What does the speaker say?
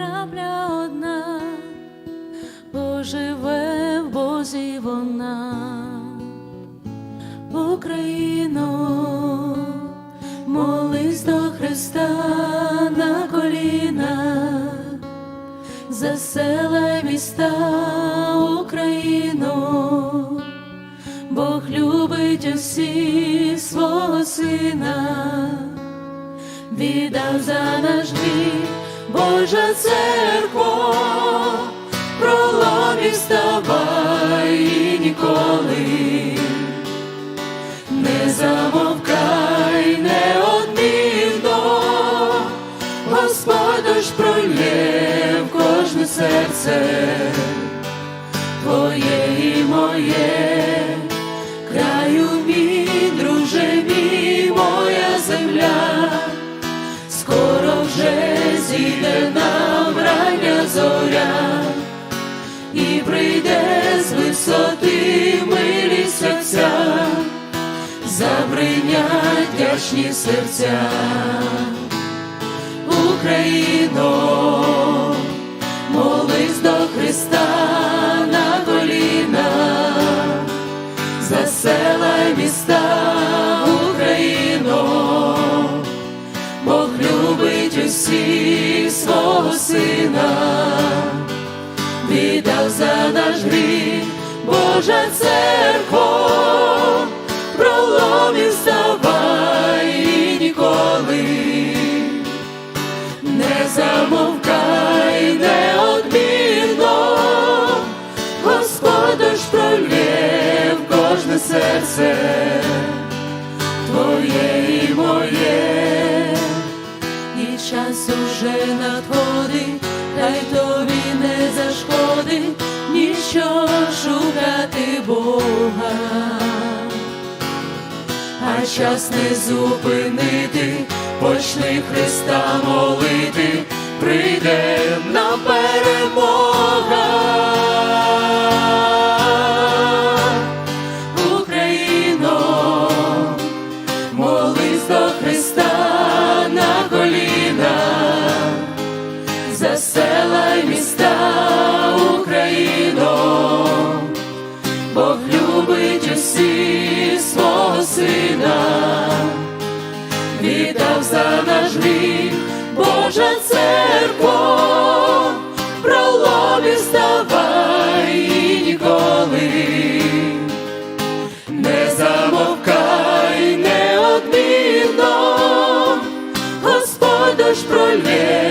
крапля одна, поживе в Бозі вона, Україно, молись до Христа на коліна, за села міста Україну, Бог любить усіх свого сина. Віддав за наш гріх Божа церква, проломі вставай і ніколи. Не замовкай неодмінно, Господь ж пролє кожне серце. Твоє і моє, вдячні серця, Україно, молись до Христа на коліна, за села й міста Україно, Бог любить усіх свого сина, віддав за наш гріх Божа церква. Проломі вставай серце, твоє і моє, і час уже надходить, хай тобі не зашкодить, ніщо шукати Бога а час не зупинити, почни Христа молити, прийде нам перемога. Молись до Христа на коліна, за села й міста Україно. Бог любить усіх свого сина, віддав за наш гріх Божа церква, проломі volver.